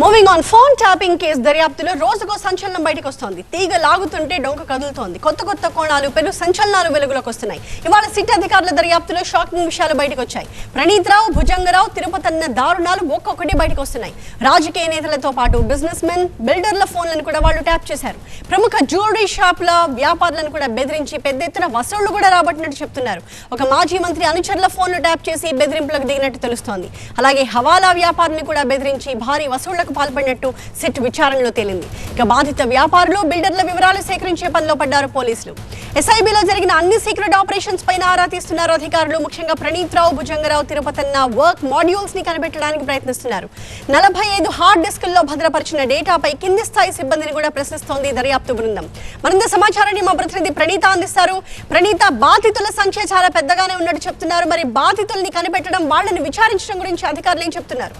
Moving on phone tapping case దర్యాప్తులో రోజుకో సంచలనం బయటకు వస్తోంది తీగ లాగుతుంటే డొంక కదులుతోంది. కొత్త కొత్త కోణాలు పెను సంచలనాలు వెలుగులోకి వస్తున్నాయి ఇవాళ సిట్ అధికారుల దర్యాప్తులో షాకింగ్ విషయాలు బయటకు వచ్చాయి ప్రణీత్ రావు భుజంగరావు తిరుపతి అన్న దారుణాలు ఒక్కొక్కటి బయటకు వస్తున్నాయి రాజకీయ నేతలతో పాటు బిజినెస్ మెన్ బిల్డర్ల ఫోన్లను కూడా వాళ్ళు ట్యాప్ చేశారు. ప్రముఖ జ్యువెలరీ షాపుల వ్యాపారులను కూడా బెదిరించి పెద్ద ఎత్తున వసూళ్ళు కూడా రాబట్టినట్టు చెప్తున్నారు. ఒక మాజీ మంత్రి అనుచరుల ఫోన్లు ట్యాప్ చేసి బెదిరింపులకు దిగినట్టు తెలుస్తోంది. అలాగే హవాలా వ్యాపారిని కూడా బెదిరించి భారీ వసూళ్ళకు పాల్పడినట్టు సిట్ విచారణలో తేలింది. ఇక బాధిత వ్యాపారులు బిల్డర్ల వివరాలు సేకరించే పనిలో పడ్డారు పోలీసులు. ఎస్ఐబిలో జరిగిన అన్ని సీక్రెట్ ఆపరేషన్స్ పైన ఆరా తీస్తున్నారు అధికారులు. ముఖ్యంగా ప్రణీత్ రావు భుజంగరావు తిరుపతన్న వర్క్ మాడ్యూల్స్ని కనిపెట్టడానికి ప్రయత్నిస్తున్నారు. నలభై ఐదు హార్డ్ డిస్కుల్లో భద్రపరిచిన డేటాపై కింది స్థాయి సిబ్బందిని కూడా ప్రశ్నిస్తోంది దర్యాప్తు బృందం. మరింత సమాచారాన్ని మా ప్రతినిధి ప్రణీత అందిస్తారు. ప్రణీత బాధితుల సంఖ్య చాలా పెద్దగానే ఉన్నట్టు చెప్తున్నారు. మరి బాధితుల్ని కనిపెట్టడం వాళ్ళని విచారించడం గురించి అధికారులు ఏం చెప్తున్నారు?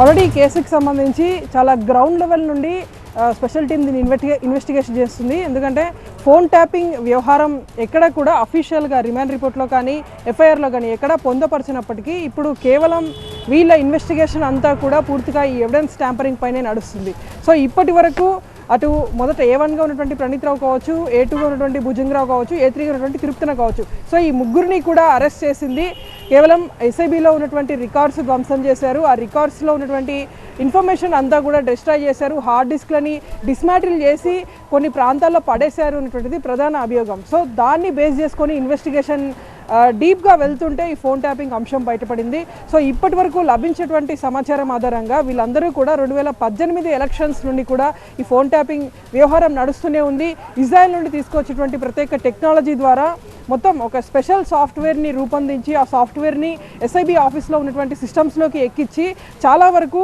ఆల్రెడీ ఈ కేసుకి సంబంధించి చాలా గ్రౌండ్ లెవెల్ నుండి స్పెషల్ టీం దీన్ని ఇన్వెస్టిగే ఇన్వెస్టిగేషన్ చేస్తుంది. ఎందుకంటే ఫోన్ ట్యాపింగ్ వ్యవహారం ఎక్కడ కూడా అఫీషియల్గా రిమాండ్ రిపోర్ట్లో కానీ ఎఫ్ఐఆర్లో కానీ ఎక్కడ పొందపరిచినప్పటికీ ఇప్పుడు కేవలం వీళ్ళ ఇన్వెస్టిగేషన్ అంతా కూడా పూర్తిగా ఈ ఎవిడెన్స్ ట్యాంపరింగ్ పైనే నడుస్తుంది. సో ఇప్పటి వరకు అటు మొదట ఏ వన్గా ఉన్నటువంటి ప్రణీత్ రావు కావచ్చు ఏ టూగా ఉన్నటువంటి భుజంగరావు కావచ్చు ఏ త్రీగా ఉన్నటువంటి తిరుపతిన కావచ్చు. సో ఈ ముగ్గురిని కూడా అరెస్ట్ చేసింది కేవలం ఎస్ఐబిలో ఉన్నటువంటి రికార్డ్స్ ధ్వంసం చేశారు. ఆ రికార్డ్స్లో ఉన్నటువంటి ఇన్ఫర్మేషన్ అంతా కూడా డిస్ట్రాయ్ చేశారు. హార్డ్ డిస్క్లని డిస్మాటిల్ చేసి కొన్ని ప్రాంతాల్లో పడేశారు అనేటువంటిది ప్రధాన అభియోగం. సో దాన్ని బేస్ చేసుకొని ఇన్వెస్టిగేషన్ డీప్గా వెళ్తుంటే ఈ ఫోన్ ట్యాపింగ్ అంశం బయటపడింది. సో ఇప్పటి వరకు లభించేటువంటి సమాచారం ఆధారంగా వీళ్ళందరూ కూడా రెండు వేల పద్దెనిమిది ఎలక్షన్స్ నుండి కూడా ఈ ఫోన్ ట్యాపింగ్ వ్యవహారం నడుస్తూనే ఉంది. ఇజ్రాయెల్ నుండి తీసుకొచ్చేటువంటి ప్రత్యేక టెక్నాలజీ ద్వారా మొత్తం ఒక స్పెషల్ సాఫ్ట్వేర్ని రూపొందించి ఆ సాఫ్ట్వేర్ని ఎస్ఐబి ఆఫీస్లో ఉన్నటువంటి సిస్టమ్స్లోకి ఎక్కించి చాలా వరకు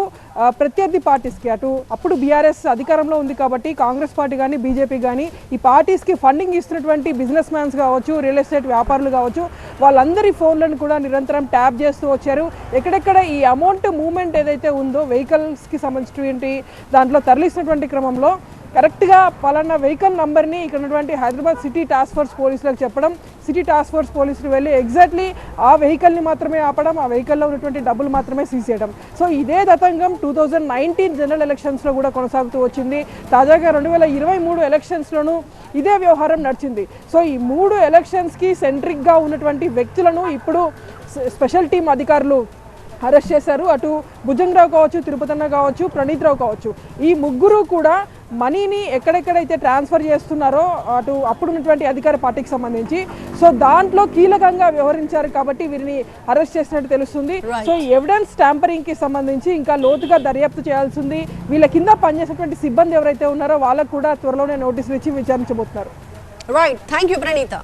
ప్రత్యర్థి పార్టీస్కి అటు అప్పుడు బీఆర్ఎస్ అధికారంలో ఉంది కాబట్టి కాంగ్రెస్ పార్టీ కానీ బీజేపీ కానీ ఈ పార్టీస్కి ఫండింగ్ ఇస్తున్నటువంటి బిజినెస్ మ్యాన్స్ కావచ్చు రియల్ ఎస్టేట్ వ్యాపారులు కావచ్చు వాళ్ళందరి ఫోన్లను కూడా నిరంతరం ట్యాప్ చేస్తూ వచ్చారు. ఎక్కడెక్కడ ఈ అమౌంట్ మూమెంట్ ఏదైతే ఉందో వెహికల్స్కి సంబంధించినటువంటి దాంట్లో తరలిస్తున్నటువంటి క్రమంలో కరెక్ట్గా పలానా వెహికల్ నంబర్ని ఇక్కడ ఉన్నటువంటి హైదరాబాద్ సిటీ టాస్క్ ఫోర్స్ పోలీసులకు చెప్పడం సిటీ టాస్క్ ఫోర్స్ పోలీసులు వెళ్ళి ఎగ్జాక్ట్లీ ఆ వెహికల్ని మాత్రమే ఆపడం ఆ వెహికల్లో ఉన్నటువంటి డబ్బులు మాత్రమే సీజ్ చేయడం. సో ఇదే తతంగం టూ థౌజండ్ నైన్టీన్ జనరల్ ఎలక్షన్స్లో కూడా కొనసాగుతూ వచ్చింది. తాజాగా రెండు వేల ఇరవై మూడు ఎలక్షన్స్లోనూ ఇదే వ్యవహారం నడిచింది. సో ఈ మూడు ఎలక్షన్స్కి సెంట్రిక్గా ఉన్నటువంటి వ్యక్తులను ఇప్పుడు స్పెషల్ టీం అధికారులు అరెస్ట్ చేశారు. అటు భుజంగరావు కావచ్చు తిరుపతన్న కావచ్చు ప్రణీత్ రావు కావచ్చు. ఈ ముగ్గురు కూడా మనీని ఎక్కడెక్కడైతే ట్రాన్స్ఫర్ చేస్తున్నారో అటు అప్పుడున్నటువంటి అధికార పార్టీకి సంబంధించి సో దాంట్లో కీలకంగా వ్యవహరించారు కాబట్టి వీరిని అరెస్ట్ చేసినట్టు తెలుస్తుంది. సో ఎవిడెన్స్ ట్యాంపరింగ్కి సంబంధించి ఇంకా లోతుగా దర్యాప్తు చేయాల్సింది. వీళ్ళ కింద పనిచేసేటువంటి సిబ్బంది ఎవరైతే ఉన్నారో వాళ్ళకు కూడా త్వరలోనే నోటీసులు ఇచ్చి విచారించబోతున్నారు. Right thank you Praneetha.